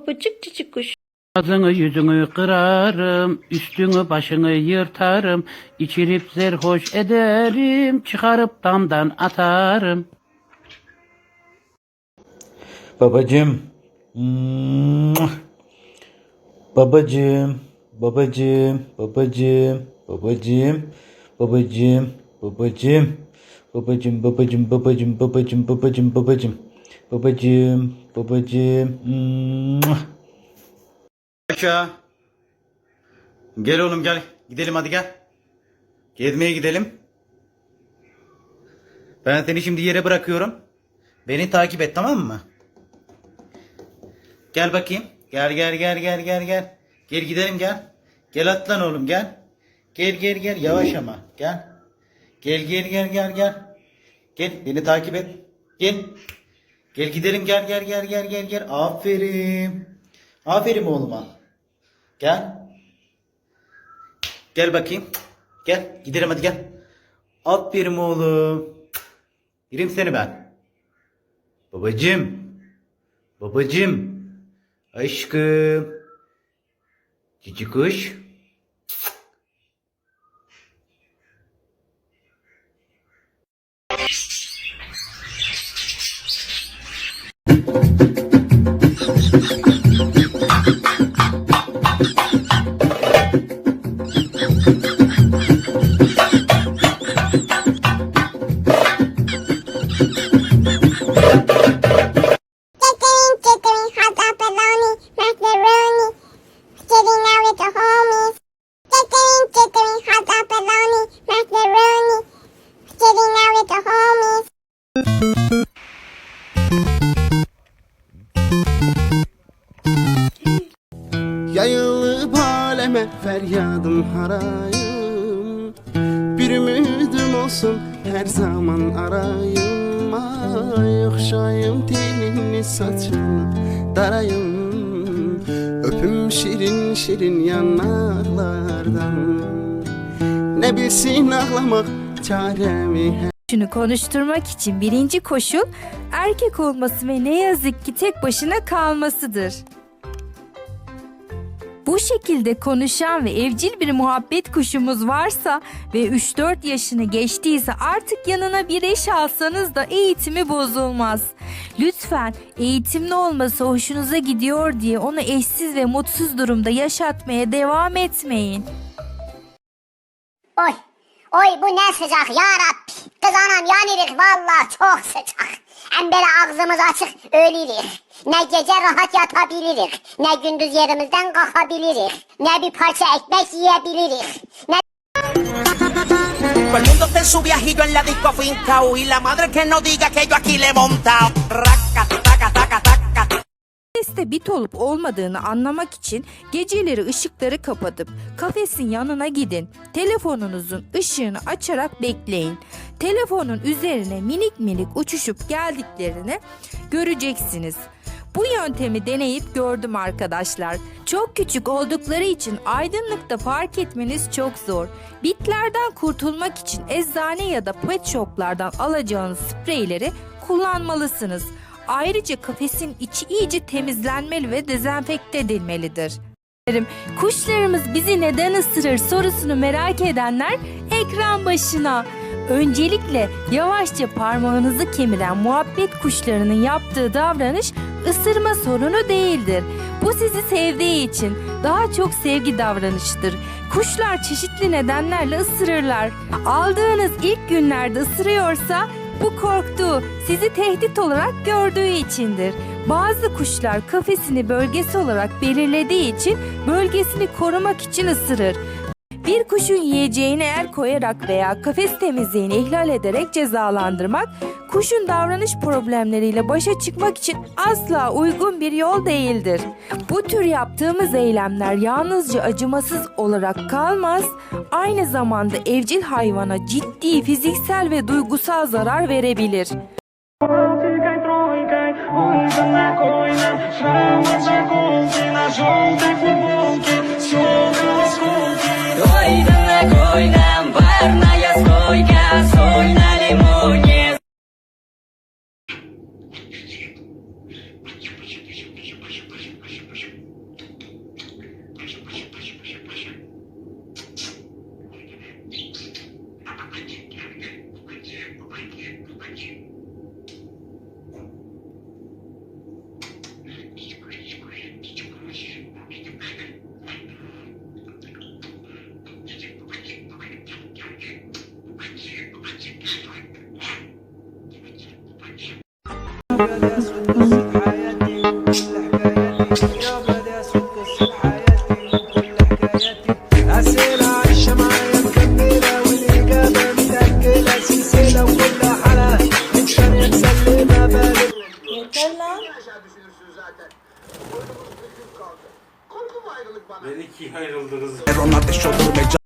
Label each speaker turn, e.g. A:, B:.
A: babacık cici kuş.
B: Ağzını yüzünü kırarım, üstünü başını yırtarım, içirip zerhoş ederim, çıkarıp damdan atarım.
C: Babacım. Babacım. Babacım. Babacım. Babacım. Babacım. Babacım. Babacım. Babacım. Babacım. Babacım. Babacım. Babacım. Babacım. Mwah.
D: Aşağı. Gel oğlum gel. Gidelim hadi gel. Gezmeye gidelim. Ben seni şimdi yere bırakıyorum. Beni takip et tamam mı? Gel bakayım. Gel gel gel gel gel gel. Gel gidelim gel. Gel atlan oğlum gel. Gel gel gel yavaş ama gel. Gel gel gel gel gel. Gel beni takip et. Gel. Gel gidelim gel gel gel gel gel gel. Aferin. Aferin oğluma. Gel. Gel bakayım. Gel. Gidelim hadi gel. Aferin oğlum. Yerim seni ben. Babacım. Babacım. Aşkım. Cici kuş.
E: Aleme feryadım harayım. Bir ümidim olsun her zaman arayım. Ay okşayım tenini saçını darayım. Öpüm şirin şirin yanaklardan Ne bilsin ağlamak çaremi
F: Şunu konuşturmak için birinci koşul erkek olması ve ne yazık ki tek başına kalmasıdır. Bu şekilde konuşan ve evcil bir muhabbet kuşumuz varsa ve 3-4 yaşını geçtiyse artık yanına bir eş alsanız da eğitimi bozulmaz. Lütfen eğitimli olması hoşunuza gidiyor diye onu eşsiz ve mutsuz durumda yaşatmaya devam etmeyin.
G: Oy, oy bu ne sıcak ya Rabbi. Kız anam yanırık valla çok sıcak. Hem böyle ağzımız açık
H: Todo el mundo en su viajillo en la disco fincao y la madre que no diga que yo aquí le he montao.
F: Kafeste bit olup olmadığını anlamak için geceleri ışıkları kapatıp kafesin yanına gidin. Telefonunuzun ışığını açarak bekleyin. Telefonun üzerine minik minik uçuşup geldiklerini göreceksiniz. Bu yöntemi deneyip gördüm arkadaşlar. Çok küçük oldukları için aydınlıkta fark etmeniz çok zor. Bitlerden kurtulmak için eczane ya da pet shoplardan alacağınız spreyleri kullanmalısınız. Ayrıca kafesin içi iyice temizlenmeli ve dezenfekte edilmelidir. Kuşlarımız bizi neden ısırır sorusunu merak edenler ekran başına. Öncelikle yavaşça parmağınızı kemiren muhabbet kuşlarının yaptığı davranış ısırma sorunu değildir. Bu sizi sevdiği için daha çok sevgi davranıştır. Kuşlar çeşitli nedenlerle ısırırlar. Aldığınız ilk günlerde ısırıyorsa bu korktuğu, sizi tehdit olarak gördüğü içindir. Bazı kuşlar kafesini bölgesi olarak belirlediği için bölgesini korumak için ısırır bir kuşun yiyeceğine el koyarak veya kafes temizliğini ihlal ederek cezalandırmak, kuşun davranış problemleriyle başa çıkmak için asla uygun bir yol değildir. Bu tür yaptığımız eylemler yalnızca acımasız olarak kalmaz, aynı zamanda evcil hayvana ciddi fiziksel ve duygusal zarar verebilir.
A: Oy, курить. Gracias.
H: Onlar da şodur ve